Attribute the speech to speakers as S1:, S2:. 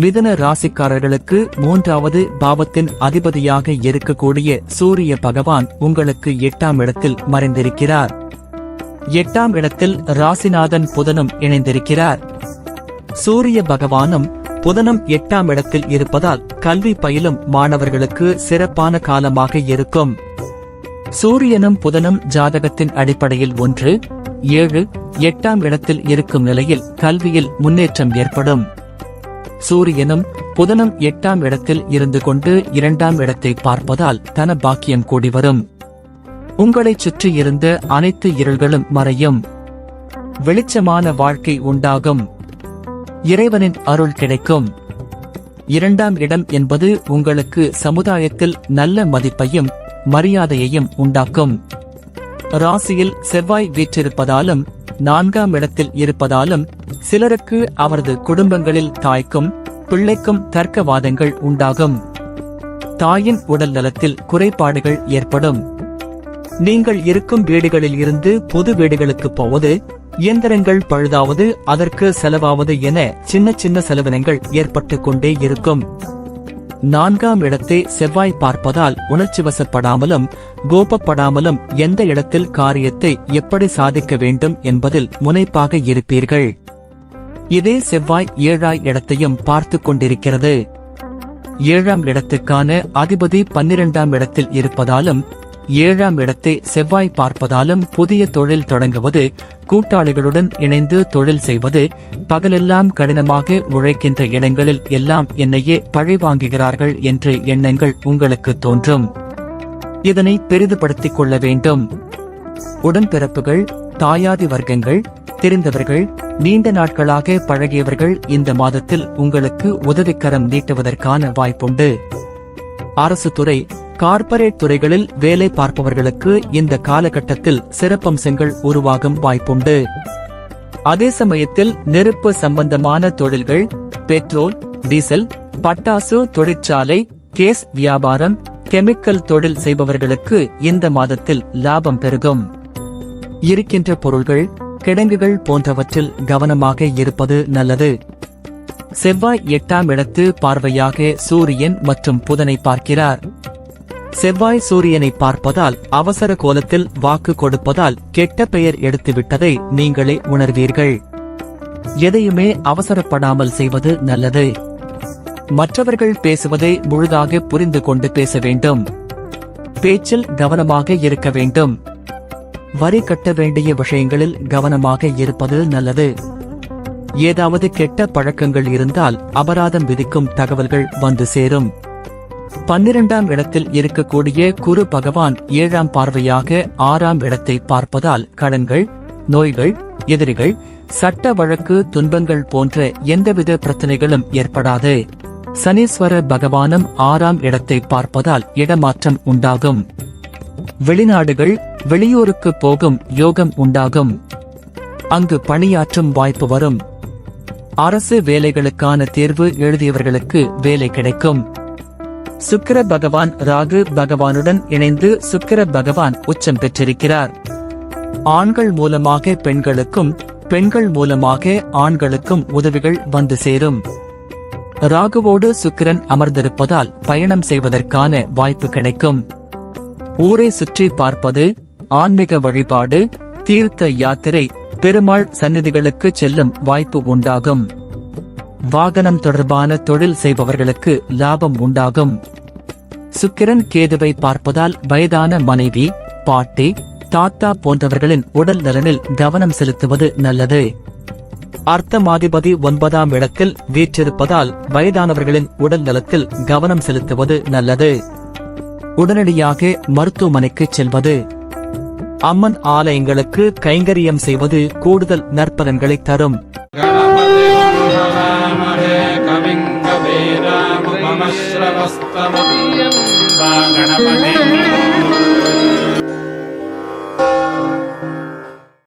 S1: மிதுன ராசிக்காரர்களுக்கு மூன்றாவது பாவத்தின் அதிபதியாக இருக்கக்கூடிய சூரிய பகவான் உங்களுக்கு எட்டாம் இடத்தில் மறைந்திருக்கிறார். எட்டாம் இடத்தில் ராசிநாதன் புதனும் இணைந்திருக்கிறார். சூரிய பகவானும் புதனம் எட்டாம் இடத்தில் இருப்பதால் கல்வி பயிலும் மாணவர்களுக்கு சிறப்பான காலமாக இருக்கும். சூரியனும் புதனும் ஜாதகத்தின் அடிப்படையில் ஒன்று ஏழு எட்டாம் இடத்தில் இருக்கும் நிலையில் கல்வியில் முன்னேற்றம் ஏற்படும். சூரியனும் புதனும் எட்டாம் இடத்தில் இருந்து கொண்டு இரண்டாம் இடத்தை பார்ப்பதால் தன பாக்கியம் கூடி வரும். உங்களைச் சுற்றி இருந்த அனைத்து இருள்களும் மறையும். வெளிச்சமான வாழ்க்கை உண்டாகும். இறைவனின் அருள் கிடைக்கும். இரண்டாம் இடம் என்பது உங்களுக்கு சமுதாயத்தில் நல்ல மதிப்பையும் மரியாதையையும் உண்டாக்கும். ராசியில் செவ்வாய் வீற்றிருப்பதாலும் நான்காம் இடத்தில் இருப்பதாலும் சிலருக்கு அவரது குடும்பங்களில் தாய்க்கும் பிள்ளைக்கும் தர்க்கவாதங்கள் உண்டாகும். தாயின் உடல் நலத்தில் குறைபாடுகள் ஏற்படும். நீங்கள் இருக்கும் வீடுகளில் இருந்து பொது வீடுகளுக்கு போவது இயந்திரங்கள் பழுதாவது அதற்கு செலவாவது என சின்ன சின்ன செலவினங்கள் ஏற்பட்டு கொண்டே இருக்கும். நான்காம் இடத்தை செவ்வாய் பார்ப்பதால் உணர்ச்சி வசப்படாமலும் கோபப்படாமலும் எந்த இடத்தில் காரியத்தை எப்படி சாதிக்க வேண்டும் என்பதில் முனைப்பாக இருப்பீர்கள். இதே செவ்வாய் ஏழாய் இடத்தையும் பார்த்து கொண்டிருக்கிறது. ஏழாம் இடத்துக்கான அதிபதி பன்னிரெண்டாம் இடத்தில் இருப்பதாலும் ஏழாம் இடத்தை செவ்வாய் பார்ப்பதாலும் புதிய தொழில் தொடங்குவது கூட்டாளிகளுடன் இணைந்து தொழில் செய்வது பகலெல்லாம் கடினமாக உழைக்கின்ற இடங்களில் எல்லாம் என்னையே பழி வாங்குகிறார்கள் என்ற எண்ணங்கள் உங்களுக்கு தோன்றும். இதனை பெரிதுபடுத்திக் கொள்ள வேண்டும். உடன்பிறப்புகள் தாயாதி வர்க்கங்கள் தெரிந்தவர்கள் நீண்ட நாட்களாக பழகியவர்கள் இந்த மாதத்தில் உங்களுக்கு உதவிக்கரம் நீட்டுவதற்கான வாய்ப்புண்டு. அரசு துறை கார்ப்பரேட் துறைகளில் வேலை பார்ப்பவர்களுக்கு இந்த காலகட்டத்தில் சிறப்பம்சங்கள் உருவாகும் வாய்ப்புண்டு. அதே சமயத்தில் நெருப்பு சம்பந்தமான தொழில்கள் பெட்ரோல் டீசல் பட்டாசு தொழிற்சாலை கேஸ் வியாபாரம் கெமிக்கல் தொழில் செய்பவர்களுக்கு இந்த மாதத்தில் லாபம் பெருகும். இருக்கின்ற பொருள்கள் கிடங்குகள் போன்றவற்றில் கவனமாக இருப்பது நல்லது. செவ்வாய் எட்டாம் இடத்து பார்வையாக சூரியன் மற்றும் புதனை பார்க்கிறார். செவ்வாய் சூரியனை பார்ப்பதால் அவசர கோலத்தில் வாக்கு கொடுப்பதால் கெட்ட பெயர் எடுத்துவிட்டதை நீங்களே உணர்வீர்கள். எதையுமே அவசரப்படாமல் செய்வது நல்லது. மற்றவர்கள் பேசுவதை முழுதாக புரிந்து கொண்டு பேச வேண்டும். பேச்சில் கவனமாக இருக்க வேண்டும். வரி கட்ட வேண்டிய விஷயங்களில் கவனமாக இருப்பது நல்லது. ஏதாவது கெட்ட பழக்கங்கள் இருந்தால் அபராதம் விதிக்கும் தகவல்கள் வந்து சேரும். பன்னிரண்டாம் இடத்தில் இருக்கக்கூடிய குரு பகவான் ஏழாம் பார்வையாக ஆறாம் இடத்தை பார்ப்பதால் கடன்கள் நோய்கள் எதிரிகள் சட்ட வழக்கு துன்பங்கள் போன்ற எந்தவித பிரச்சனைகளும் ஏற்படாது. சனீஸ்வர பகவானும் ஆறாம் இடத்தை பார்ப்பதால் இடமாற்றம் உண்டாகும். வெளிநாடுகள் வெளியூருக்கு போகும் யோகம் உண்டாகும். அங்கு பணியாற்றும் வாய்ப்பு வரும். அரசு வேலைகளுக்கான தேர்வு எழுதியவர்களுக்கு வேலை கிடைக்கும். சுக்கிர பகவான் ராகு பகவானுடன் இணைந்து சுக்கிர பகவான் உச்சம் பெற்றிருக்கிறார். ஆண்கள் மூலமாக பெண்களுக்கும் பெண்கள் மூலமாக ஆண்களுக்கும் உதவிகள் வந்து சேரும். ராகுவோடு சுக்கிரன் அமர்ந்திருப்பதால் பயணம் செய்வதற்கான வாய்ப்பு கிடைக்கும். ஊரை சுற்றி பார்ப்பது ஆன்மீக வழிபாடு தீர்த்த யாத்திரை பெருமாள் சந்நிதிகளுக்கு செல்லும் வாய்ப்பு உண்டாகும். வாகனம் தொடர்பான தொழில் செய்பவர்களுக்கு லாபம் உண்டாகும். சுக்கிரன் கேதுவை பார்ப்பதால் வயதான மனைவி பாட்டி தாத்தா போன்றவர்களின் உடல் நலனில் கவனம் செலுத்துவது நல்லது. அர்த்தமாதிபதி ஒன்பதாம் இடத்தில் வீற்றிருப்பதால் வயதானவர்களின் உடல் நலத்தில் கவனம் செலுத்துவது நல்லது. உடனடியாக மருத்துவமனைக்கு செல்வது. அம்மன் ஆலயங்களுக்கு கைங்கரியம் செய்வது கூடுதல் நற்பலன்களை தரும்.
S2: సమస్తమయం గణపతి